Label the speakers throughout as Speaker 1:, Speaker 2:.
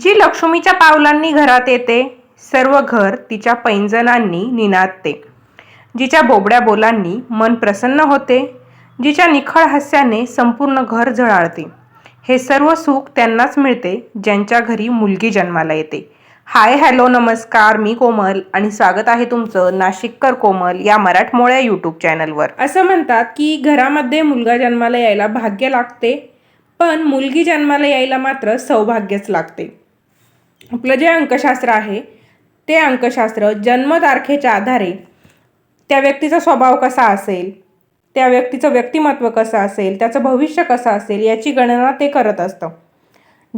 Speaker 1: जी लक्ष्मीच्या पावलांनी घरात येते सर्व घर तिच्या पैंजणांनी निनादते. जिच्या बोबड्या बोलांनी मन प्रसन्न होते जिच्या निखळ हास्याने संपूर्ण घर झळाळते. हे सर्व सुख त्यांनाच मिळते ज्यांच्या घरी मुलगी जन्माला येते. हाय हॅलो नमस्कार मी कोमल आणि स्वागत आहे तुमचं नाशिककर कोमल या मराठमोळ्या यूट्यूब चॅनलवर. असं म्हणतात की घरामध्ये मुलगा जन्माला यायला भाग्य लागते पण मुलगी जन्माला यायला मात्र सौभाग्यच लागते. आपलं जे अंकशास्त्र आहे ते अंकशास्त्र जन्मतारखेच्या आधारे त्या व्यक्तीचा स्वभाव कसा असेल त्या व्यक्तीचं व्यक्तिमत्व कसं असेल त्याचं भविष्य कसं असेल याची गणना ते करत असतं.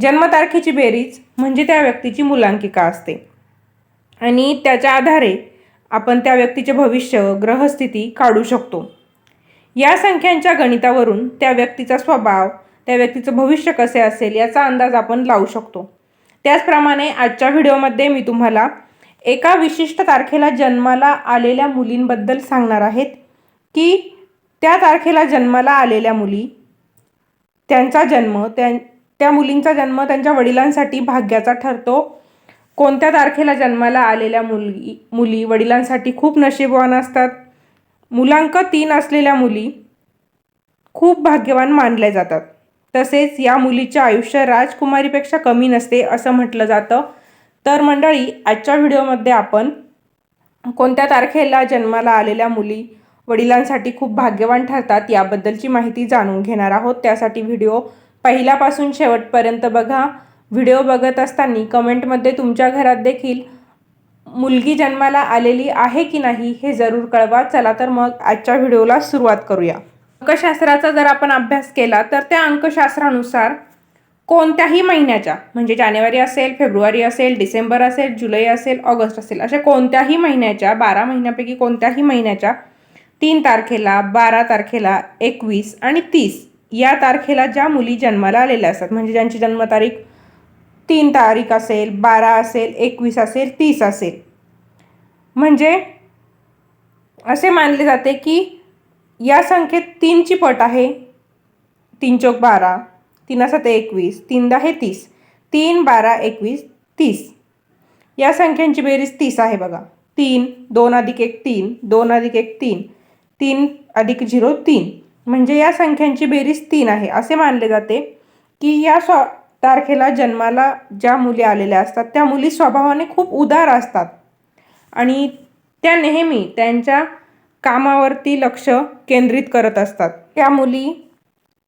Speaker 1: जन्मतारखेची बेरीज म्हणजे त्या व्यक्तीची मुलांकिका असते. आणि त्याच्या आधारे आपण त्या व्यक्तीचे भविष्य ग्रहस्थिती काढू शकतो. या संख्यांच्या गणितावरून त्या व्यक्तीचा स्वभाव त्या व्यक्तीचं भविष्य कसे असेल याचा अंदाज आपण लावू शकतो. त्याचप्रमाणे आजच्या व्हिडिओमध्ये मी तुम्हाला एका विशिष्ट तारखेला जन्माला आलेल्या मुलींबद्दल सांगणार आहेत की त्या तारखेला जन्माला आलेल्या मुली त्यांचा जन्म त्या त्या मुलींचा जन्म त्यांच्या वडिलांसाठी भाग्याचा ठरतो. कोणत्या तारखेला जन्माला आलेल्या मुलगी मुली वडिलांसाठी खूप नशीबवान असतात. मुलांक तीन असलेल्या मुली खूप भाग्यवान मानल्या जातात. तसेच या मुलीचे आयुष्य राजकुमारीपेक्षा कमी नसते असं म्हटलं जातं. तर मंडळी आजच्या व्हिडिओमध्ये आपण कोणत्या तारखेला जन्माला आलेल्या मुली वडिलांसाठी खूप भाग्यवान ठरतात याबद्दलची माहिती जाणून घेणार आहोत. त्यासाठी व्हिडिओ पहिल्यापासून शेवटपर्यंत बघा. व्हिडिओ बघत असताना कमेंटमध्ये तुमच्या घरात देखील मुलगी जन्माला आलेली आहे की नाही हे जरूर कळवा. चला तर मग आजच्या व्हिडिओला सुरुवात करूया. अंकशास्त्राचा जर आपण अभ्यास केला तर त्या अंकशास्त्रानुसार कोणत्याही महिन्याच्या म्हणजे जानेवारी असेल फेब्रुवारी असेल डिसेंबर असेल जुलै असेल ऑगस्ट असेल अशा कोणत्याही महिन्याच्या बारा महिन्यापैकी कोणत्याही महिन्याच्या तीन तारखेला बारा तारखेला एकवीस आणि तीस या तारखेला ज्या मुली जन्माला आलेल्या असतात म्हणजे ज्यांची जन्मतारीख तीन तारीख असेल बारा असेल एकवीस असेल तीस असेल. म्हणजे असे मानले जाते की या संख्येत तीनची पट आहे. तीन चौक बारा तीन सात एकवीस तीन दहा तीस तीन बारा एकवीस तीस. या संख्यांची बेरीज तीस आहे बघा. तीन दोन अधिक एक तीन दोन अधिक एक तीन तीन अधिक झिरो तीन. म्हणजे या संख्यांची बेरीज तीन आहे. असे मानले जाते की या स्व तारखेला जन्माला ज्या मुली आलेल्या असतात त्या मुली स्वभावाने खूप उदार असतात. आणि त्या नेहमी त्यांच्या कामावरती लक्ष केंद्रित करत असतात. त्या मुली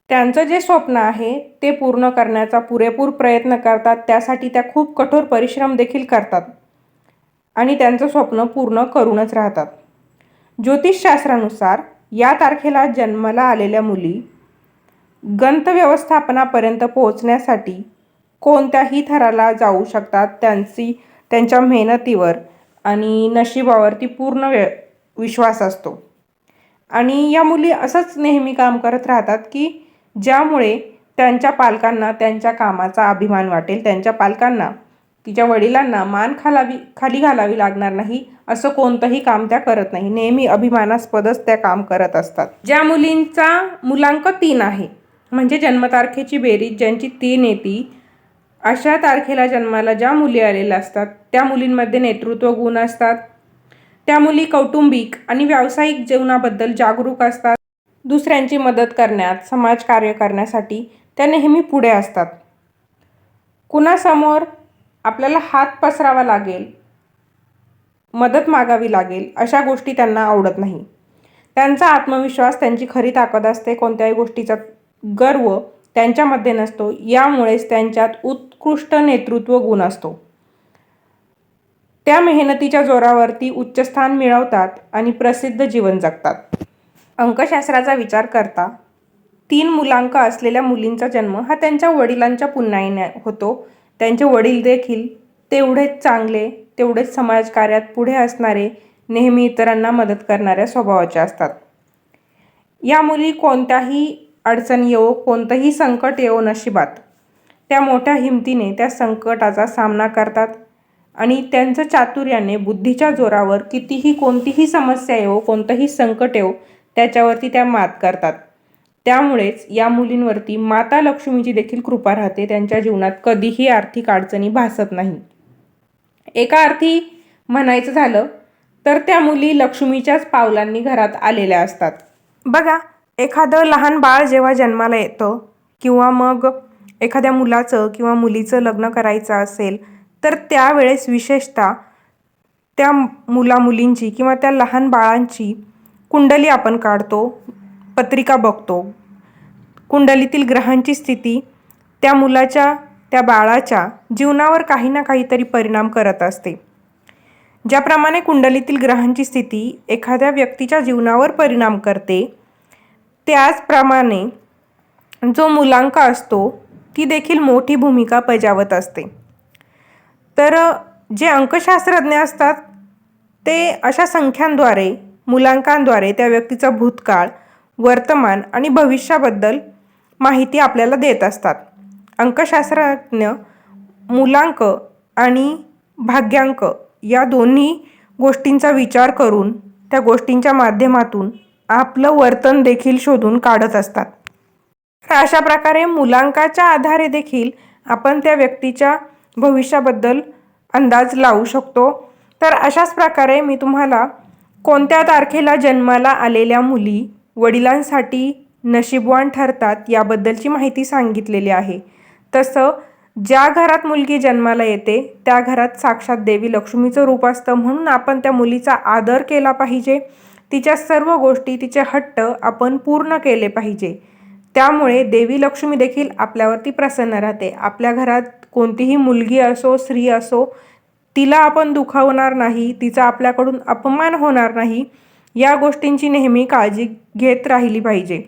Speaker 1: त्यांचं जे स्वप्न आहे ते पूर्ण करण्याचा पुरेपूर प्रयत्न करतात. त्यासाठी त्या खूप कठोर परिश्रम देखील करतात. आणि त्यांचं स्वप्न पूर्ण करूनच राहतात. ज्योतिषशास्त्रानुसार या तारखेला जन्माला आलेल्या मुली गंतव्यवस्थापनापर्यंत पोहोचण्यासाठी कोणत्याही थराला जाऊ शकतात. त्यांची त्यांच्या मेहनतीवर आणि नशिबावरती पूर्ण वे विश्वास असतो. आणि या मुली असंच नेहमी काम करत राहतात की ज्यामुळे त्यांच्या पालकांना त्यांच्या कामाचा अभिमान वाटेल त्यांच्या पालकांना तिच्या वडिलांना मान खालावी खाली घालावी लागणार नाही असं कोणतंही काम त्या करत नाही. नेहमी अभिमानास्पदच त्या काम करत असतात. ज्या मुलींचा मुलांक तीन आहे म्हणजे जन्मतारखेची बेरीज ज्यांची तीन येते अशा तारखेला जन्माला ज्या मुली आलेल्या असतात त्या मुलींमध्ये नेतृत्व गुण असतात त्या मुली कौटुंबिक आणि व्यावसायिक जीवनाबद्दल जागरूक असतात. दुसऱ्यांची मदत करण्यात समाजकार्य करण्यासाठी त्या नेहमी पुढे असतात. कुणासमोर आपल्याला हात पसरावा लागेल मदत मागावी लागेल अशा गोष्टी त्यांना आवडत नाही. त्यांचा आत्मविश्वास त्यांची खरी ताकद असते कोणत्याही गोष्टीचा गर्व त्यांच्यामध्ये नसतो. यामुळेच त्यांच्यात उत्कृष्ट नेतृत्व गुण असतो. त्या मेहनतीच्या जोरावरती उच्चस्थान मिळवतात आणि प्रसिद्ध जीवन जगतात. अंकशास्त्राचा विचार करता तीन मुलांक असलेल्या मुलींचा जन्म हा त्यांच्या वडिलांच्या पुन्हाईने होतो. त्यांचे वडील देखील तेवढेच चांगले तेवढेच समाजकार्यात पुढे असणारे नेहमी इतरांना मदत करणाऱ्या स्वभावाचे असतात. या मुली कोणत्याही अडचण येवो कोणतंही संकट येवो नशिबात. त्या मोठ्या हिमतीने त्या संकटाचा सामना करतात. आणि त्यांचं चातुर्याने बुद्धीच्या जोरावर कितीही कोणतीही समस्या येवो कोणतंही संकट येवो त्याच्यावरती त्या मात करतात. त्यामुळेच या मुलींवरती माता लक्ष्मीची देखील कृपा राहते. त्यांच्या जीवनात कधीही आर्थिक अडचणी भासत नाही. एका अर्थी म्हणायचं झालं तर त्या मुली लक्ष्मीच्याच पावलांनी घरात आलेल्या असतात. बघा एखादं लहान बाळ जेव्हा जन्माला येतं किंवा मग एखाद्या मुलाचं किंवा मुलीचं लग्न करायचं असेल तर त्यावेळेस विशेषतः त्या मुलामुलींची किंवा त्या लहान बाळांची कुंडली आपण काढतो पत्रिका बघतो. कुंडलीतील ग्रहांची स्थिती त्या मुलाच्या त्या बाळाच्या जीवनावर काही ना काहीतरी परिणाम करत असते. ज्याप्रमाणे कुंडलीतील ग्रहांची स्थिती एखाद्या व्यक्तीच्या जीवनावर परिणाम करते त्याचप्रमाणे जो मुलांक असतो ती देखील मोठी भूमिका बजावत असते. तर जे अंकशास्त्रज्ञ असतात ते अशा संख्यांद्वारे मुलांकांद्वारे त्या व्यक्तीचा भूतकाळ वर्तमान आणि भविष्याबद्दल माहिती आपल्याला देत असतात. अंकशास्त्रज्ञ मुलांक आणि भाग्यांक या दोन्ही गोष्टींचा विचार करून त्या गोष्टींच्या माध्यमातून आपलं वर्तन देखील शोधून काढत असतात. तर अशा प्रकारे मुलांकाच्या आधारे देखील आपण त्या व्यक्तीच्या भविष्याबद्दल अंदाज लावू शकतो. तर अशाच प्रकारे मी तुम्हाला कोणत्या तारखेला जन्माला आलेल्या मुली वडिलांसाठी नशीबवान ठरतात याबद्दलची माहिती सांगितलेली आहे. तसं ज्या घरात मुलगी जन्माला येते त्या घरात साक्षात देवी लक्ष्मीचं रूप असतं म्हणून आपण त्या मुलीचा आदर केला पाहिजे. तिच्या सर्व गोष्टी तिचे हट्ट आपण पूर्ण केले पाहिजे. त्यामुळे देवी लक्ष्मी देखील आपल्यावरती प्रसन्न राहते. आपल्या घरात कोणतीही मुलगी असो स्त्री असो तिला आपण दुखावणार नाही तिचा आपल्याकडून अपमान होणार नाही या गोष्टींची नेहमी काळजी घेत राहिली पाहिजे.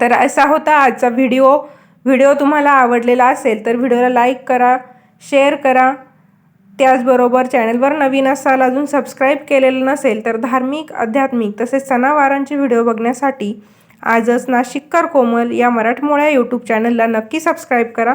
Speaker 1: तर असा होता आजचा व्हिडिओ. व्हिडिओ तुम्हाला आवडलेला असेल तर व्हिडिओला लाईक करा शेअर करा. त्याचबरोबर चॅनलवर नवीन असाल अजून सबस्क्राईब केलेलं नसेल तर धार्मिक आध्यात्मिक तसेच सणावारांचे व्हिडिओ बघण्यासाठी आजच नाशिककर कोमल या मराठमोळ्या यूट्यूब चॅनलला नक्की सबस्क्राईब करा.